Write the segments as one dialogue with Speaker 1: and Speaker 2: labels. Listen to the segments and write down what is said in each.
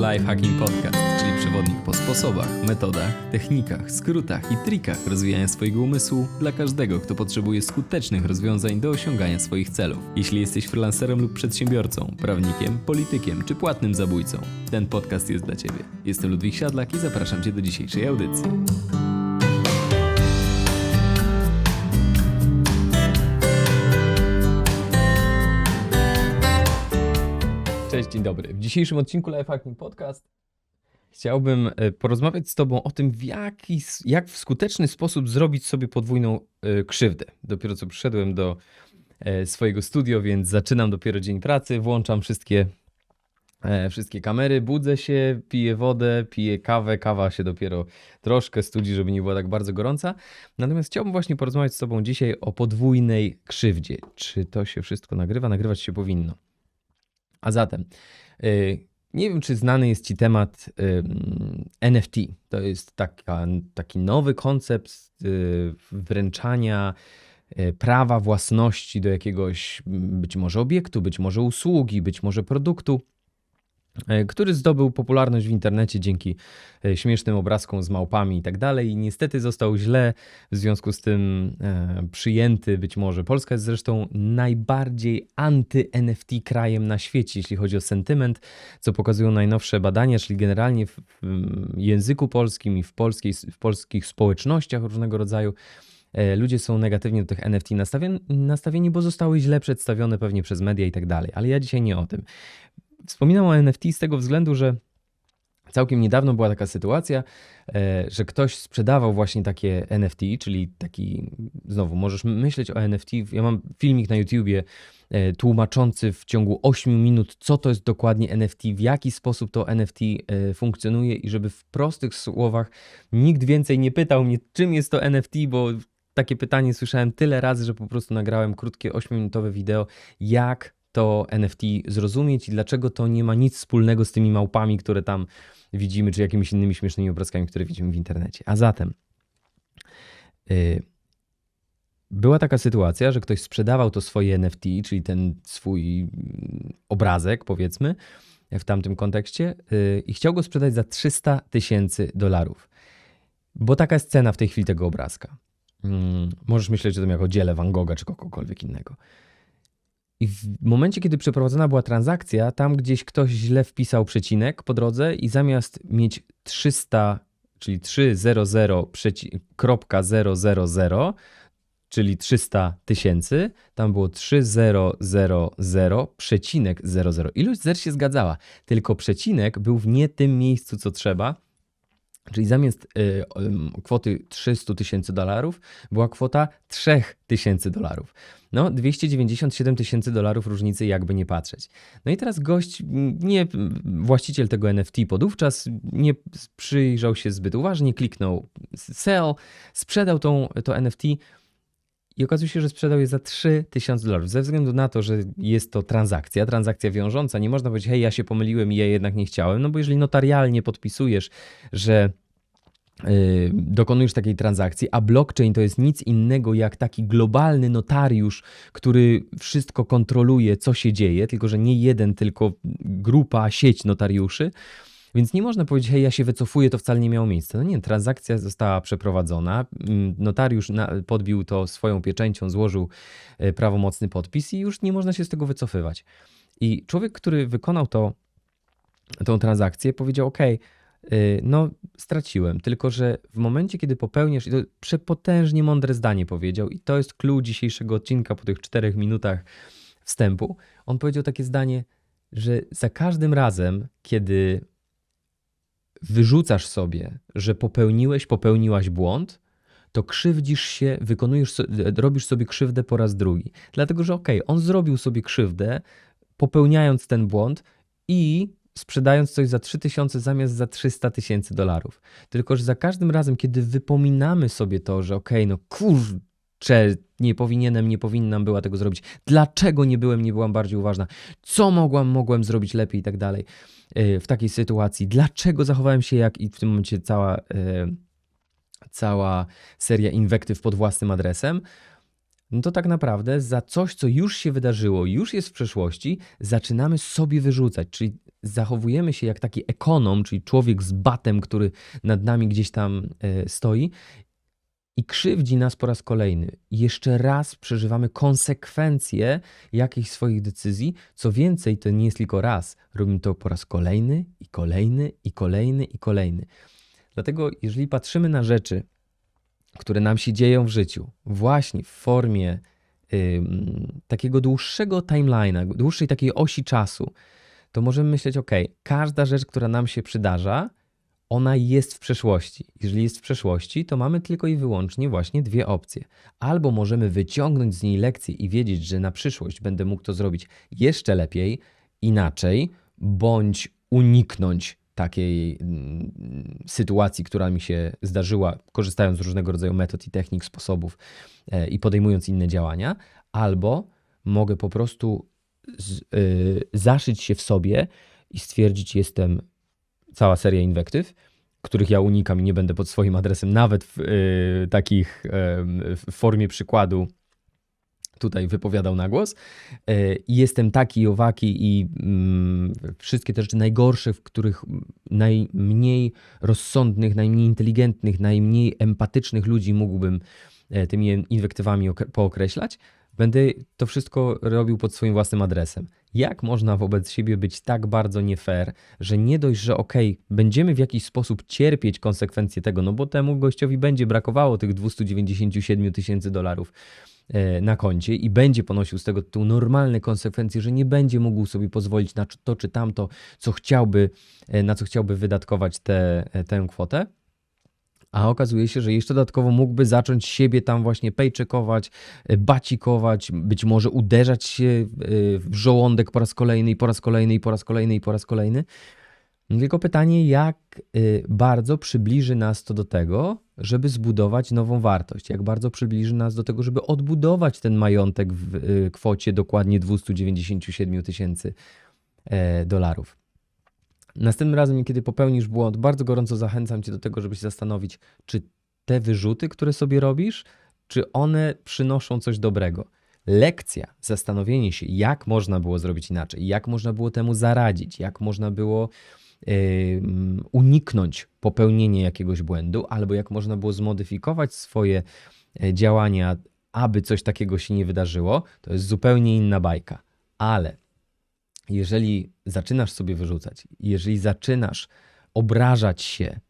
Speaker 1: Lifehacking Podcast, czyli przewodnik po sposobach, metodach, technikach, skrótach i trikach rozwijania swojego umysłu dla każdego, kto potrzebuje skutecznych rozwiązań do osiągania swoich celów. Jeśli jesteś freelancerem lub przedsiębiorcą, prawnikiem, politykiem czy płatnym zabójcą, ten podcast jest dla Ciebie. Jestem Ludwik Siadlak i zapraszam Cię do dzisiejszej audycji. Cześć, dzień dobry. W dzisiejszym odcinku Lifehacking Podcast chciałbym e, porozmawiać z Tobą o tym, w jaki, jak w skuteczny sposób zrobić sobie podwójną e, krzywdę. Dopiero co przyszedłem do e, swojego studio, więc zaczynam dopiero dzień pracy, włączam wszystkie, wszystkie kamery, budzę się, piję wodę, piję kawę. Kawa się dopiero troszkę studzi, żeby nie była tak bardzo gorąca. Natomiast chciałbym właśnie porozmawiać z Tobą dzisiaj o podwójnej krzywdzie. Czy to się wszystko nagrywa? Nagrywać się powinno. A zatem, y, nie wiem, czy znany jest Ci temat ym, NFT. To jest taka, taki nowy koncept y, wręczania y, prawa własności do jakiegoś być może obiektu, być może usługi, być może produktu, y, który zdobył popularność w internecie dzięki y, śmiesznym obrazkom z małpami i tak dalej. I niestety został źle w związku z tym e, przyjęty być może. Polska jest zresztą najbardziej anty-NFT krajem na świecie, jeśli chodzi o sentyment, co pokazują najnowsze badania, czyli generalnie w, języku polskim i w, polskiej, w polskich społecznościach różnego rodzaju. e, Ludzie są negatywnie do tych NFT nastawieni, nastawieni, bo zostały źle przedstawione pewnie przez media i tak dalej. Ale ja dzisiaj nie o tym. Wspominam o NFT z tego względu, że Całkiem niedawno była taka sytuacja, e, że ktoś sprzedawał właśnie takie NFT, czyli taki, znowu, możesz myśleć o NFT. Ja mam filmik na YouTubie e, tłumaczący w ciągu 8 minut, co to jest dokładnie NFT, w jaki sposób to NFT e, funkcjonuje i żeby w prostych słowach nikt więcej nie pytał mnie, czym jest to NFT, bo takie pytanie słyszałem tyle razy, że po prostu nagrałem krótkie 8-minutowe wideo, jak to NFT zrozumieć i dlaczego to nie ma nic wspólnego z tymi małpami, które tam widzimy, czy jakimiś innymi śmiesznymi obrazkami, które widzimy w internecie. A zatem y, była taka sytuacja, że ktoś sprzedawał to swoje NFT, czyli ten swój mm, obrazek, powiedzmy, w tamtym kontekście, y, i chciał go sprzedać za 300 tysięcy dolarów. Bo taka jest cena w tej chwili tego obrazka. Mm, Możesz myśleć o tym jako dziele Van Gogha czy kogokolwiek innego. I w momencie, kiedy przeprowadzona była transakcja, tam gdzieś ktoś źle wpisał przecinek po drodze i zamiast mieć 300, czyli 300 przeci- kropka 000, czyli 300 tysięcy, tam było 3000 przecinek 00. Ilość zer się zgadzała, tylko przecinek był w nie tym miejscu, co trzeba. Czyli zamiast y, kwoty 300 tysięcy dolarów była kwota 3000 tysięcy dolarów. No, 297 tysięcy dolarów różnicy, jakby nie patrzeć. No i teraz gość, m, nie właściciel tego NFT podówczas, nie przyjrzał się zbyt uważnie, kliknął sell, sprzedał tą, to NFT i okazuje się, że sprzedał je za 3000 dolarów. Ze względu na to, że jest to transakcja, transakcja wiążąca, nie można powiedzieć, hej, ja się pomyliłem i ja jednak nie chciałem, no bo jeżeli notarialnie podpisujesz, że yy, dokonujesz takiej transakcji, a blockchain to jest nic innego jak taki globalny notariusz, który wszystko kontroluje, co się dzieje, tylko że nie jeden, tylko grupa, sieć notariuszy, więc nie można powiedzieć, hej, ja się wycofuję, to wcale nie miało miejsca. No nie, transakcja została przeprowadzona, mm, notariusz podbił to swoją pieczęcią, złożył e, prawomocny podpis i już nie można się z tego wycofywać. I człowiek, który wykonał to, tą transakcję, powiedział, ok, no straciłem, tylko że w momencie, kiedy popełniasz, i to przepotężnie mądre zdanie powiedział i to jest clue dzisiejszego odcinka po tych czterech minutach wstępu, on powiedział takie zdanie, że za każdym razem, kiedy wyrzucasz sobie, że popełniłeś, popełniłaś błąd, to krzywdzisz się, wykonujesz, so, robisz sobie krzywdę po raz drugi. Dlatego, że okej, on zrobił sobie krzywdę, popełniając ten błąd i sprzedając coś za 3000 zamiast za 300 tysięcy dolarów. Tylko, że za każdym razem, kiedy wypominamy sobie to, że okej, no kurczę, nie powinienem, nie powinnam była tego zrobić. Dlaczego nie byłem, nie byłam bardziej uważna? Co mogłam, mogłem zrobić lepiej i tak dalej yy, w takiej sytuacji? Dlaczego zachowałem się jak i w tym momencie cała, yy, cała seria inwektyw pod własnym adresem? No to tak naprawdę za coś, co już się wydarzyło, już jest w przeszłości, zaczynamy sobie wyrzucać. Czyli zachowujemy się jak taki ekonom, czyli człowiek z batem, który nad nami gdzieś tam e, stoi i krzywdzi nas po raz kolejny. Jeszcze raz przeżywamy konsekwencje jakichś swoich decyzji. Co więcej, to nie jest tylko raz. Robimy to po raz kolejny i kolejny i kolejny i kolejny. Dlatego, jeżeli patrzymy na rzeczy, które nam się dzieją w życiu, właśnie w formie takiego dłuższego timeline'a, dłuższej takiej osi czasu, to możemy myśleć, ok, każda rzecz, która nam się przydarza, ona jest w przeszłości. Jeżeli jest w przeszłości, to mamy tylko i wyłącznie właśnie dwie opcje. Albo możemy wyciągnąć z niej lekcję i wiedzieć, że na przyszłość będę mógł to zrobić jeszcze lepiej, inaczej, bądź uniknąć takiej mm, sytuacji, która mi się zdarzyła, korzystając z różnego rodzaju metod i technik, sposobów e, i podejmując inne działania, albo mogę po prostu z, y, zaszyć się w sobie i stwierdzić, jestem cała seria inwektyw, których ja unikam i nie będę pod swoim adresem, nawet w y, takich y, w formie przykładu tutaj wypowiadał na głos. Jestem taki, owaki i mm, wszystkie te rzeczy najgorsze, w których najmniej rozsądnych, najmniej inteligentnych, najmniej empatycznych ludzi mógłbym tymi inwektywami pookreślać, Będę to wszystko robił pod swoim własnym adresem. Jak można wobec siebie być tak bardzo nie fair, że nie dość, że okej, będziemy w jakiś sposób cierpieć konsekwencje tego, no bo temu gościowi będzie brakowało tych 297 tysięcy dolarów e, na koncie i będzie ponosił z tego tytułu normalne konsekwencje, że nie będzie mógł sobie pozwolić na to czy tamto, co chciałby, e, na co chciałby wydatkować tę tę kwotę a okazuje się, że jeszcze dodatkowo mógłby zacząć siebie tam właśnie pejczekować, e, bacikować, być może uderzać się e, w żołądek po raz kolejny i po raz kolejny i po raz kolejny i po raz kolejny. Tylko pytanie, jak e, bardzo przybliży nas to do tego, żeby zbudować nową wartość, jak bardzo przybliży nas do tego, żeby odbudować ten majątek w kwocie dokładnie 297 tysięcy dolarów. Następnym razem, kiedy popełnisz błąd, bardzo gorąco zachęcam cię do tego, żeby się zastanowić, czy te wyrzuty, które sobie robisz, czy one przynoszą coś dobrego. Lekcja, zastanowienie się, jak można było zrobić inaczej, jak można było temu zaradzić, jak można było yy, uniknąć popełnienia jakiegoś błędu, albo jak można było zmodyfikować swoje e, działania, aby coś takiego się nie wydarzyło, to jest zupełnie inna bajka. Ale jeżeli zaczynasz sobie wyrzucać, jeżeli zaczynasz obrażać się,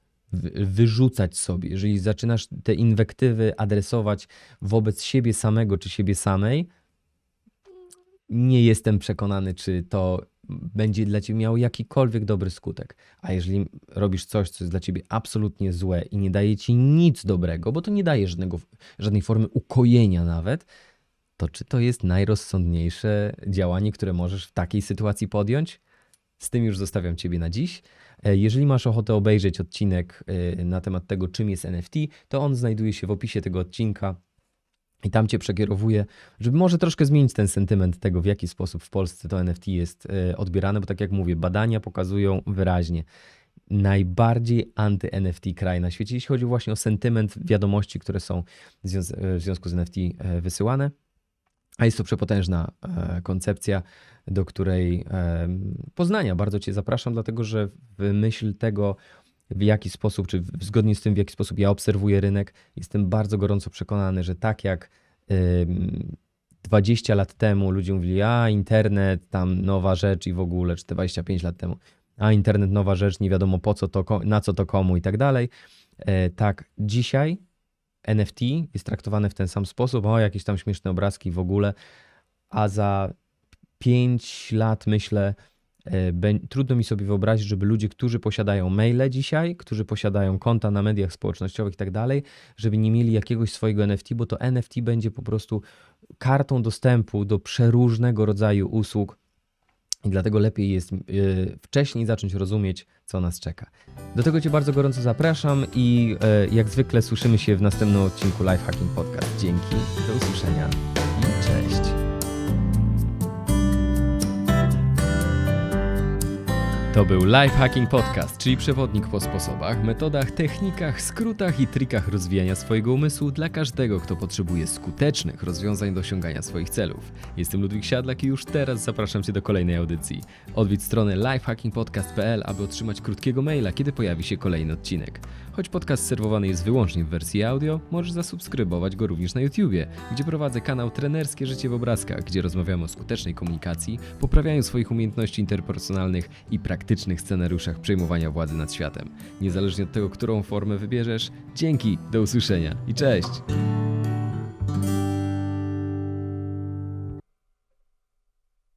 Speaker 1: wyrzucać sobie, jeżeli zaczynasz te inwektywy adresować wobec siebie samego czy siebie samej, nie jestem przekonany, czy to będzie dla ciebie miało jakikolwiek dobry skutek. A jeżeli robisz coś, co jest dla ciebie absolutnie złe i nie daje ci nic dobrego, bo to nie daje żadnego, żadnej formy ukojenia nawet, to czy to jest najrozsądniejsze działanie, które możesz w takiej sytuacji podjąć? Z tym już zostawiam Ciebie na dziś. E, jeżeli masz ochotę obejrzeć odcinek e, na temat tego, czym jest NFT, to on znajduje się w opisie tego odcinka. I tam cię przekierowuję, żeby może troszkę zmienić ten sentyment tego, w jaki sposób w Polsce to NFT jest e, odbierane, bo tak jak mówię, badania pokazują wyraźnie, najbardziej anty-NFT kraj na świecie, jeśli chodzi właśnie o sentyment wiadomości, które są w związku z NFT wysyłane. A jest to przepotężna e, koncepcja, do której e, poznania bardzo Cię zapraszam, dlatego że w myśl tego, w jaki sposób, czy zgodnie z tym, w jaki sposób ja obserwuję rynek, jestem bardzo gorąco przekonany, że tak jak 20 lat temu ludzie mówili, a internet, tam nowa rzecz i w ogóle, czy 25 lat temu, a internet nowa rzecz, nie wiadomo po co to, na co to komu i tak dalej. E, tak, dzisiaj NFT jest traktowane w ten sam sposób, o jakieś tam śmieszne obrazki w ogóle, a za 5 lat myślę, e, trudno mi sobie wyobrazić, żeby ludzie, którzy posiadają maile dzisiaj, którzy posiadają konta na mediach społecznościowych i tak dalej, żeby nie mieli jakiegoś swojego NFT, bo to NFT będzie po prostu kartą dostępu do przeróżnego rodzaju usług i dlatego lepiej jest yy, wcześniej zacząć rozumieć, co nas czeka. Do tego Cię bardzo gorąco zapraszam i yy, jak zwykle słyszymy się w następnym odcinku Lifehacking Podcast. Dzięki, do usłyszenia i cześć. To był Lifehacking Podcast, czyli przewodnik po sposobach, metodach, technikach, skrótach i trikach rozwijania swojego umysłu dla każdego, kto potrzebuje skutecznych rozwiązań do osiągania swoich celów. Jestem Ludwik Siadlak i już teraz zapraszam Cię do kolejnej audycji. Odwiedź stronę lifehackingpodcast.pl, aby otrzymać krótkiego maila, kiedy pojawi się kolejny odcinek. Choć podcast serwowany jest wyłącznie w wersji audio, możesz zasubskrybować go również na YouTubie, gdzie prowadzę kanał Trenerskie Życie w Obrazkach, gdzie rozmawiamy o skutecznej komunikacji, poprawianiu swoich umiejętności interpersonalnych i praktycznych scenariuszach przejmowania władzy nad światem. Niezależnie od tego, którą formę wybierzesz, dzięki, do usłyszenia i cześć!